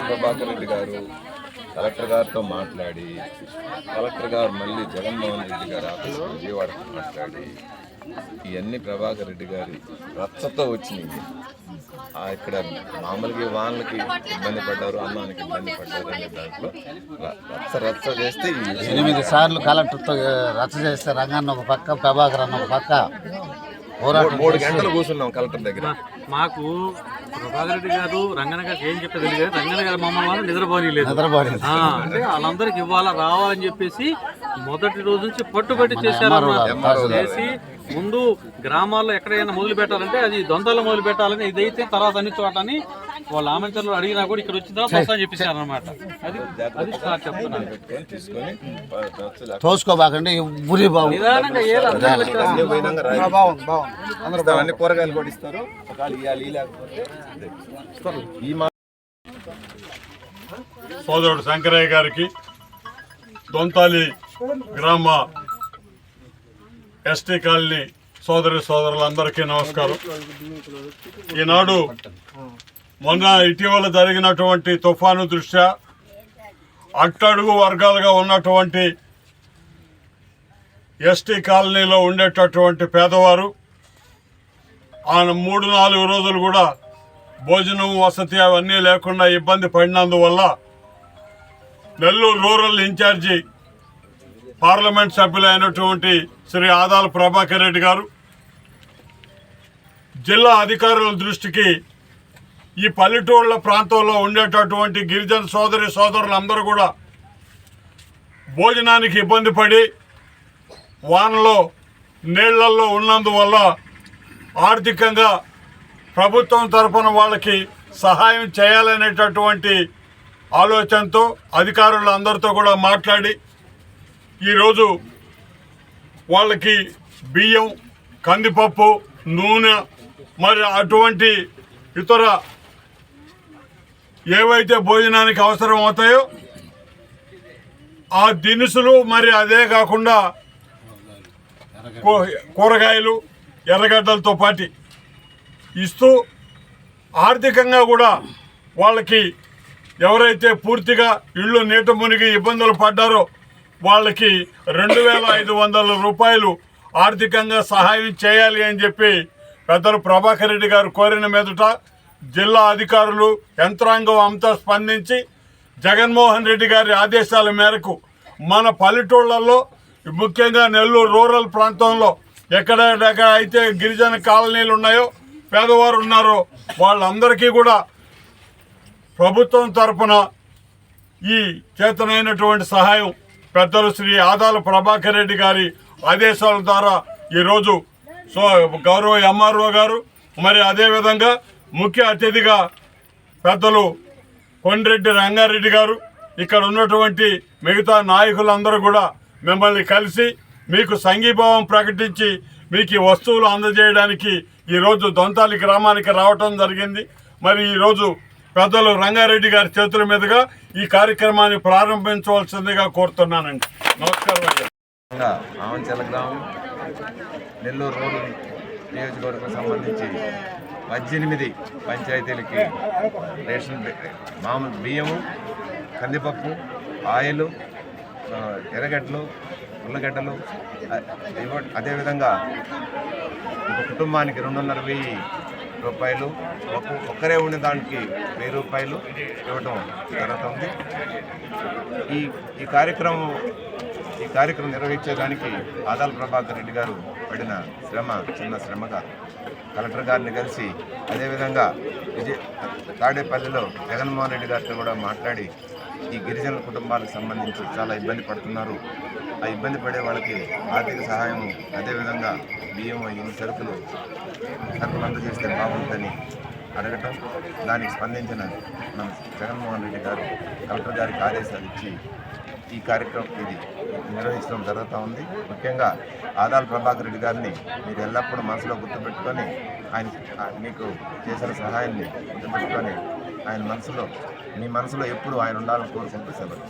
ప్రభాకర్ రెడ్డి గారు కలెక్టర్ గారితో మాట్లాడి కలెక్టర్ గారు మళ్ళీ జగన్మోహన్ రెడ్డి గారి ఆఫీస్ విజయవాడకు మాట్లాడి ఇవన్నీ ప్రభాకర్ రెడ్డి గారి రచ్చతో వచ్చినాయి. ఆ ఇక్కడ మామూలుగా వానలకి ఇబ్బంది పడ్డారు అన్నానికి ఇబ్బంది పడ్డారు అనే దాంట్లో రచ్చ రచ్చ చేస్తే ఎనిమిది సార్లు కలెక్టర్తో రచ్చ చేస్తే రంగన్న ఒక పక్క ప్రభాకర్ అన్న ఒక పక్క మూడు గంటలు కూర్చున్నాం కలెక్టర్ దగ్గర. మాకు ప్రభాకర్ రెడ్డి గారు రంగన గారికి ఏం చెప్పేది తెలియదు. రంగన గారు మమ్మల్ని వాళ్ళు నిద్రపోనీలేదు నిద్రపోలేదు ఆ, అంటే వాళ్ళందరికి ఇవ్వాలా రావాలని చెప్పేసి మొదటి రోజు నుంచి పట్టుబట్టి చేశారన్నమాట చేసి ముందు గ్రామాల్లో ఎక్కడైనా మొదలు పెట్టాలంటే అది దొంతలో మొదలు పెట్టాలని ఇదైతే తర్వాత అన్ని చోట అని వాళ్ళ ఆమంచర్లు అడిగినా కూడా ఇక్కడ వచ్చిన తర్వాత వస్తా చెప్పేశారు అనమాట అది అది సార్ చెప్తున్నాను తోసుకోబాకండి ఊరి బాగు నిదానంగా ఏది అర్థం కాలేదు. అన్ని కూరగాయలు కూడా ఇస్తారు. సోదరుడు శంకరయ్య గారికి దొంతాలి గ్రామ ఎస్టీ కాలనీ సోదరి సోదరులందరికీ నమస్కారం. ఈనాడు మొన్న ఇటీవల జరిగినటువంటి తుఫాను దృష్ట్యా అట్టడుగు వర్గాలుగా ఉన్నటువంటి ఎస్టీ కాలనీలో ఉండేటటువంటి పేదవారు ఆ మూడు నాలుగు రోజులు కూడా భోజనం వసతి అవన్నీ లేకుండా ఇబ్బంది పడినందువల్ల నెల్లూరు రూరల్ ఇన్ఛార్జి పార్లమెంట్ సభ్యులైనటువంటి శ్రీ ఆదాల ప్రభాకర్ రెడ్డి గారు జిల్లా అధికారుల దృష్టికి ఈ పల్లెటూళ్ళ ప్రాంతంలో ఉండేటటువంటి గిరిజన సోదరి సోదరులందరూ కూడా భోజనానికి ఇబ్బంది పడి వానలో నీళ్ళల్లో ఉన్నందువల్ల ఆర్థికంగా ప్రభుత్వం తరపున వాళ్ళకి సహాయం చేయాలనేటటువంటి ఆలోచనతో అధికారులు అందరితో కూడా మాట్లాడి ఈరోజు వాళ్ళకి బియ్యం కందిపప్పు నూనె మరి అటువంటి ఇతర ఏవైతే భోజనానికి అవసరం అవుతాయో ఆ దినుసులు మరి అదే కాకుండా కూరగాయలు ఎర్రగడ్డలతో పాటి ఇస్తూ ఆర్థికంగా కూడా వాళ్ళకి ఎవరైతే పూర్తిగా ఇళ్ళు నీట మునిగి ఇబ్బందులు పడ్డారో వాళ్ళకి రెండు వేల ఐదు వందల రూపాయలు ఆర్థికంగా సహాయం చేయాలి అని చెప్పి పెద్దలు ప్రభాకర్ రెడ్డి గారు కోరిన మీదట జిల్లా అధికారులు యంత్రాంగం అంతా స్పందించి జగన్మోహన్ రెడ్డి గారి ఆదేశాల మేరకు మన పల్లెటూళ్ళల్లో ముఖ్యంగా నెల్లూరు రూరల్ ప్రాంతంలో ఎక్కడెక్కడ అయితే గిరిజన కాలనీలు ఉన్నాయో పేదవారు ఉన్నారో వాళ్ళందరికీ కూడా ప్రభుత్వం తరఫున ఈ చేతనైనటువంటి సహాయం పెద్దలు శ్రీ ఆదాల ప్రభాకర్ రెడ్డి గారి ఆదేశాల ద్వారా ఈరోజు సో గౌరవ ఎంఆర్ఓ గారు మరి అదేవిధంగా ముఖ్య అతిథిగా పెద్దలు కొండ్రెడ్డి రంగారెడ్డి గారు ఇక్కడ ఉన్నటువంటి మిగతా నాయకులందరూ కూడా మిమ్మల్ని కలిసి మీకు సంఘీభావం ప్రకటించి మీకు ఈ వస్తువులు అందజేయడానికి ఈరోజు దొంతాలి గ్రామానికి రావటం జరిగింది. మరి ఈరోజు పెద్దలు రంగారెడ్డి గారి చేతుల మీదుగా ఈ కార్యక్రమాన్ని ప్రారంభించవలసిందిగా కోరుతున్నానండి. నమస్కారం అయ్యా ఆమంచెల గ్రామం నెల్లూరు రూరల్ నియోజకవర్గం సంబంధించి పద్దెనిమిది పంచాయతీలకి రేషన్ మామూలు బియ్యము కందిపప్పు ఆయిల్ ఎర్రగడ్డలు ఉల్లగడ్డలు అదేవిధంగా ఒక కుటుంబానికి రెండున్నర వెయ్యి రూపాయలు ఒక ఒక్కరే ఉండే దానికి వెయ్యి రూపాయలు ఇవ్వటం జరుగుతుంది. ఈ ఈ కార్యక్రమం ఈ కార్యక్రమం నిర్వహించేదానికి ఆదాల ప్రభాకర్ రెడ్డి గారు పడిన శ్రమ చిన్న శ్రమగా కలెక్టర్ గారిని కలిసి అదేవిధంగా విజయ తాడేపల్లిలో జగన్మోహన్ రెడ్డి గారితో కూడా మాట్లాడి ఈ గిరిజనుల కుటుంబాలకు సంబంధించి చాలా ఇబ్బంది పడుతున్నారు. ఆ ఇబ్బంది పడే వాళ్ళకి ఆర్థిక సహాయం అదేవిధంగా బియ్యం ఇన్ని సరుకులు సరుకులు అందజేస్తే బాగుంటుందని అడగటం దానికి స్పందించిన మన జగన్మోహన్ రెడ్డి గారు కలెక్టర్ గారికి ఆదేశాలు ఇచ్చి ఈ కార్యక్రమం ఇది నిర్వహించడం జరుగుతూ ఉంది. ముఖ్యంగా ఆదాల ప్రభాకర్ రెడ్డి గారిని మీరు ఎల్లప్పుడూ మనసులో గుర్తుపెట్టుకొని ఆయన మీకు చేసిన సహాయాన్ని గుర్తుపెట్టుకొని ఆయన మనసులో మీ మనసులో ఎప్పుడు ఆయన ఉండాలని కోరుకుంటూ సెలవు.